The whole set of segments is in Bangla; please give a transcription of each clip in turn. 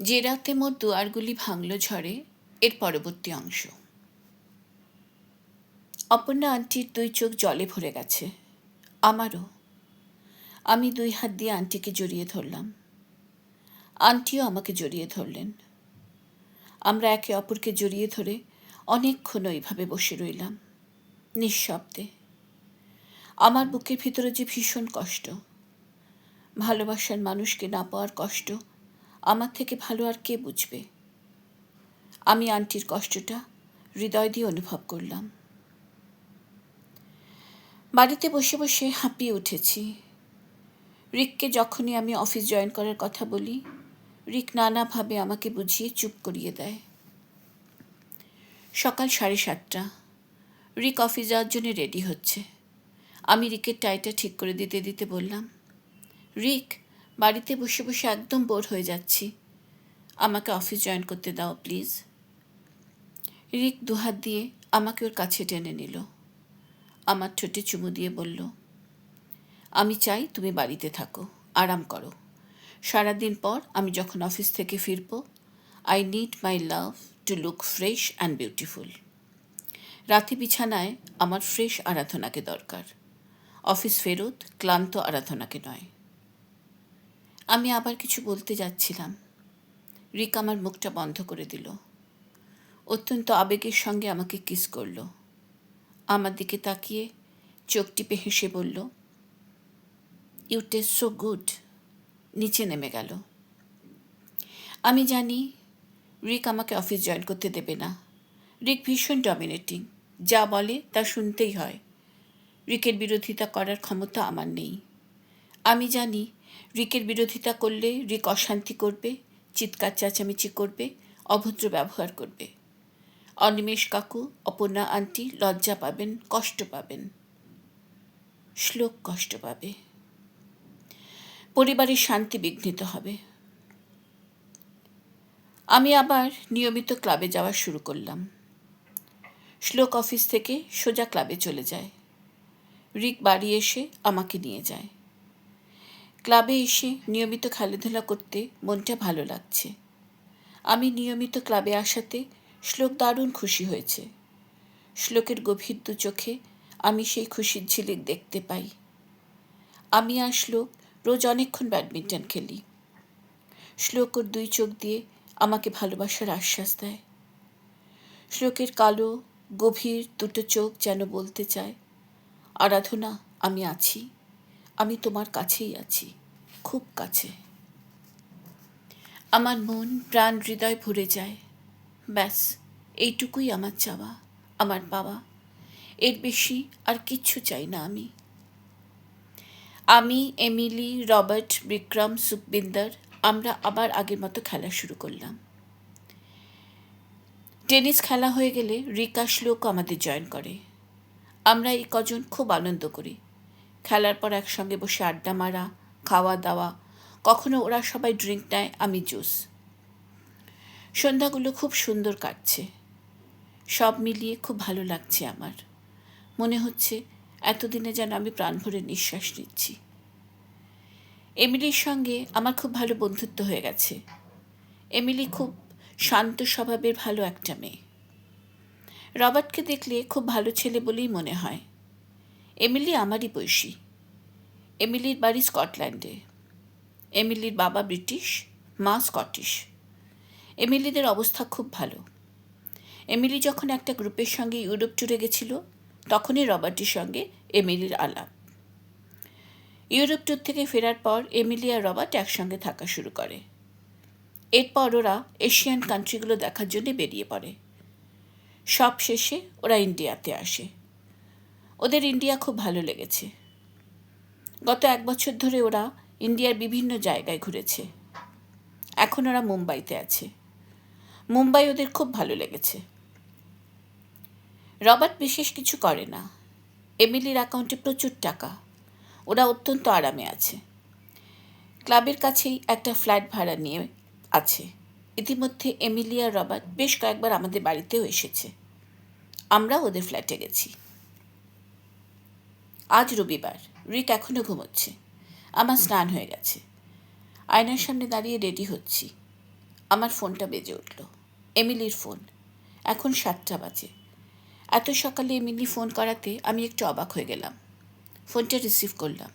যে রাতে মোর দুয়ারগুলি ভাঙল ঝড়ে, এর পরবর্তী অংশ। অপর্ণা আন্টির দুই চোখ জলে ভরে গেছে। আমারও। আমি দুই হাত দিয়ে আন্টিকে জড়িয়ে ধরলাম। আন্টিও আমাকে জড়িয়ে ধরলেন। আমরা একে অপরকে জড়িয়ে ধরে অনেকক্ষণ ওইভাবে বসে রইলাম, নিঃশব্দে। আমার বুকের ভিতরে যে ভীষণ কষ্ট, ভালোবাসার মানুষকে না পাওয়ার কষ্ট আমার থেকে ভালো আর কে বুঝবে? আমি আন্টির কষ্টটা হৃদয় দিয়ে অনুভব করলাম। বাড়িতে বসে বসে হাঁপিয়ে উঠেছি। রিককে যখনই আমি অফিস জয়েন করার কথা বলি, রিক নানাভাবে আমাকে বুঝিয়ে চুপ করিয়ে দেয়। সকাল সাড়ে সাতটা। রিক অফিস যাওয়ার জন্য রেডি হচ্ছে। আমি রিকের টাইটা ঠিক করে দিতে দিতে বললাম, রিক বাড়িতে বসে বসে একদম বোর হয়ে যাচ্ছি। আমাকে অফিস জয়েন করতে দাও প্লিজ রিক দুহাত দিয়ে আমাকে ওর কাছে টেনে নিল। আমার ঠোঁটে চুমু দিয়ে বলল, আমি চাই তুমি বাড়িতে থাকো, আরাম করো। সারাদিন পর আমি যখন অফিস থেকে ফিরবো I need my love to look fresh and beautiful রাতে বিছানায় আমার ফ্রেশ আরাধনাকে দরকার। অফিস ফেরত ক্লান্ত আরাধনাকে নয়। আমি আবার কিছু বলতে যাচ্ছিলাম। রিক আমার মুখটা বন্ধ করে দিল। অত্যন্ত আবেগের সঙ্গে আমাকে কিস করল। আমার দিকে তাকিয়ে চোখ টিপে হেসে বলল ইউ টেস্ট সো গুড নিচে নেমে গেল। আমি জানি রিক আমাকে অফিস জয়েন করতে দেবে না। রিক ভীষণ ডমিনেটিং যা বলে তা শুনতেই হয়। রিকের বিরোধিতা করার ক্ষমতা আমার নেই। আমি জানি রিকের বিরোধিতা করলে রিক অশান্তি করবে, চিৎকার, চেঁচামেচি করবে, অভদ্র ব্যবহার করবে। অনিমেষ কাকু, অপর্ণা আন্টি লজ্জা পাবেন, কষ্ট পাবেন। শ্লোক কষ্ট পাবে। পরিবারের শান্তি বিঘ্নিত হবে। আমি আবার নিয়মিত ক্লাবে যাওয়া শুরু করলাম। শ্লোক অফিস থেকে সোজা ক্লাবে চলে যায়। রিক বাড়ি এসে আমাকে নিয়ে যায়। ক্লাবে এসে নিয়মিত খেলাধুলা করতে মনটা ভালো লাগছে। আমি নিয়মিত ক্লাবে আসাতে শ্লোক দারুণ খুশি হয়েছে। শ্লোকের গভীর দু চোখে আমি সেই খুশির ঝিলিক দেখতে পাই। আমি আর শ্লোক রোজ অনেকক্ষণ ব্যাডমিন্টন খেলি। শ্লোক ওর দুই চোখ দিয়ে আমাকে ভালোবাসার আশ্বাস দেয়। শ্লোকের কালো, গভীর দুটো চোখ যেন বলতে চায়, আরাধনা, আমি আছি। আমি তোমার কাছেই আছি, খুব কাছে। আমার মন প্রাণ হৃদয় ভরে যায়। ব্যাস, এইটুকুই আমার চাওয়া, আমার পাওয়া। এর বেশি আর কিচ্ছু চাই না আমি। আমি, এমিলি, রবার্ট, বিক্রম, সুখবিন্দর, আমরা আবার আগের মতো খেলা শুরু করলাম। টেনিস খেলা হয়ে গেলে রিকা শ্লোক আমাদের জয়েন করে। আমরা এই কজন খুব আনন্দ করি। খেলার পর একসঙ্গে বসে আড্ডা মারা, খাওয়া দাওয়া। কখনো ওরা সবাই ড্রিঙ্ক নেয়, আমি জুস সন্ধ্যাগুলো খুব সুন্দর কাটছে। সব মিলিয়ে খুব ভালো লাগছে আমার। মনে হচ্ছে এতদিনে যেন আমি প্রাণ ভরে নিঃশ্বাস নিচ্ছি। এমিলির সঙ্গে আমার খুব ভালো বন্ধুত্ব হয়ে গেছে। এমিলি খুব শান্ত স্বভাবের ভালো একটা মেয়ে। রবার্টকে দেখলে খুব ভালো ছেলে বলেই মনে হয়। এমিলি আমারই বয়সী এমিলির বাড়ি স্কটল্যান্ডে। এমিলির বাবা ব্রিটিশ, মা স্কটিশ। এমিলিদের অবস্থা খুব ভালো। এমিলি যখন একটা গ্রুপের সঙ্গে ইউরোপ ট্যুরে গেছিল, তখনই রবার্টের সঙ্গে এমিলির আলাপ। ইউরোপ ট্যুর থেকে ফেরার পর এমিলি আর রবার্ট একসঙ্গে থাকা শুরু করে। এরপর ওরা এশিয়ান কান্ট্রিগুলো দেখার জন্য বেরিয়ে পড়ে। সব শেষে ওরা ইন্ডিয়াতে আসে। ওদের ইন্ডিয়া খুব ভালো লেগেছে। গত এক বছর ধরে ওরা ইন্ডিয়ার বিভিন্ন জায়গায় ঘুরেছে। এখন ওরা মুম্বাইতে আছে। মুম্বাই ওদের খুব ভালো লেগেছে। রবার্ট বিশেষ কিছু করে না। এমিলির অ্যাকাউন্টে প্রচুর টাকা। ওরা অত্যন্ত আরামে আছে। ক্লাবের কাছেই একটা ফ্ল্যাট ভাড়া নিয়ে আছে। ইতিমধ্যে এমিলিয়া রবার্ট বেশ কয়েকবার আমাদের বাড়িতেও এসেছে। আমরা ওদের ফ্ল্যাটে গেছি। আজ রবিবার। রিক এখনও ঘুমোচ্ছে। আমার স্নান হয়ে গেছে। আয়নার সামনে দাঁড়িয়ে রেডি হচ্ছি। আমার ফোনটা বেজে উঠল। এমিলির ফোন। এখন সাতটা বাজে। এত সকালে এমিলি ফোন করাতে আমি একটু অবাক হয়ে গেলাম। ফোনটা রিসিভ করলাম।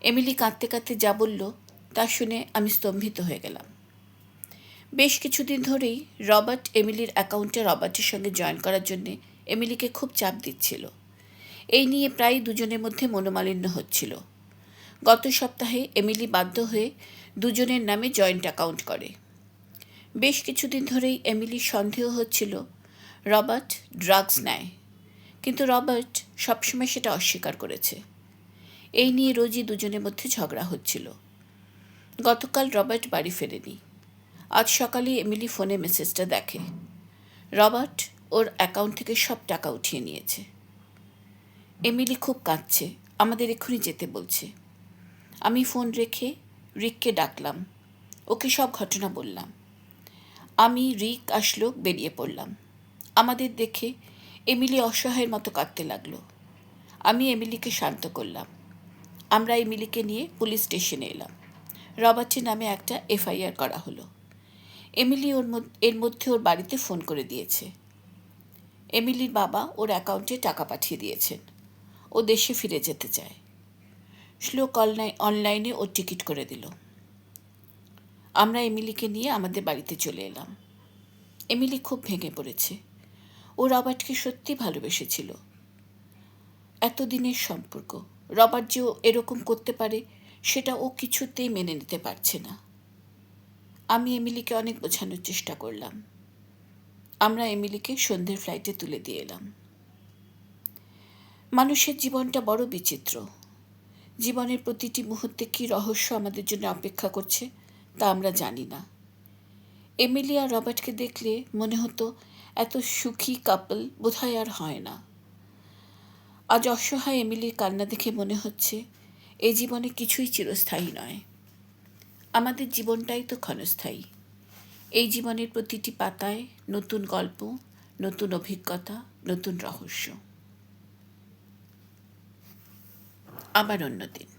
এমিলি কাঁদতে কাঁদতে যা বলল, তা শুনে আমি স্তম্ভিত হয়ে গেলাম। বেশ কিছুদিন ধরেই রবার্ট, এমিলির অ্যাকাউন্টে রবার্টের সঙ্গে জয়েন করার জন্যে এমিলিকে খুব চাপ দিচ্ছিল। এই নিয়ে প্রায় দুজনের মধ্যে মনোমালিন্য হচ্ছিল। গত সপ্তাহে এমিলি বাধ্য হয়ে দুজনের নামে জয়েন্ট অ্যাকাউন্ট করে। বেশ কিছুদিন ধরেই এমিলির সন্দেহ হচ্ছিল রবার্ট ড্রাগস নেয়, কিন্তু রবার্ট সবসময় সেটা অস্বীকার করেছে। এই নিয়ে রোজই দুজনের মধ্যে ঝগড়া হচ্ছিল। গতকাল রবার্ট বাড়ি ফেরেনি। আজ সকালে এমিলি ফোনে মেসেজটা দেখে। রবার্ট ওর অ্যাকাউন্ট থেকে সব টাকা উঠিয়ে নিয়েছে। এমিলি খুব কাঁদছে। আমাদের এক্ষুনি যেতে বলছে। আমি ফোন রেখে রিককে ডাকলাম। ওকে সব ঘটনা বললাম। আমি, রিক আসলো বেরিয়ে পড়লাম। আমাদের দেখে এমিলি অসহায়ের মতো কাঁদতে লাগল। আমি এমিলিকে শান্ত করলাম। আমরা এমিলিকে নিয়ে পুলিশ স্টেশনে এলাম। রবার্টের নামে একটা এফআইআর করা হলো। এমিলি ওর এর মধ্যে ওর বাড়িতে ফোন করে দিয়েছে। এমিলির বাবা ওর অ্যাকাউন্টে টাকা পাঠিয়ে দিয়েছেন। ও দেশে ফিরে যেতে চায়। শ্লোক অনলাইন অনলাইনে ওর টিকিট করে দিল। আমরা এমিলিকে নিয়ে আমাদের বাড়িতে চলে এলাম। এমিলি খুব ভেঙে পড়েছে। ও রবার্টকে সত্যি ভালোবেসেছিল। এতদিনের সম্পর্ক, রবার্ট যে ও এরকম করতে পারে, সেটা ও কিছুতেই মেনে নিতে পারছে না। আমি এমিলিকে অনেক বোঝানোর চেষ্টা করলাম। আমরা এমিলিকে সন্ধ্যের ফ্লাইটে তুলে দিয়ে এলাম। মানুষের জীবনটা বড় বিচিত্র। জীবনের প্রতিটি মুহূর্তে কী রহস্য আমাদের জন্য অপেক্ষা করছে, তা আমরা জানি না। এমিলি আর রবার্টকে দেখলে মনে হতো, এত সুখী কাপল বোধহয় আর হয় না। আজ অসহায় এমিলির কান্না দেখে মনে হচ্ছে এই জীবনে কিছুই চিরস্থায়ী নয়। আমাদের জীবনটাই তো ক্ষণস্থায়ী। এই জীবনের প্রতিটি পাতায় নতুন গল্প, নতুন অভিজ্ঞতা, নতুন রহস্য। আবার অন্যদিন।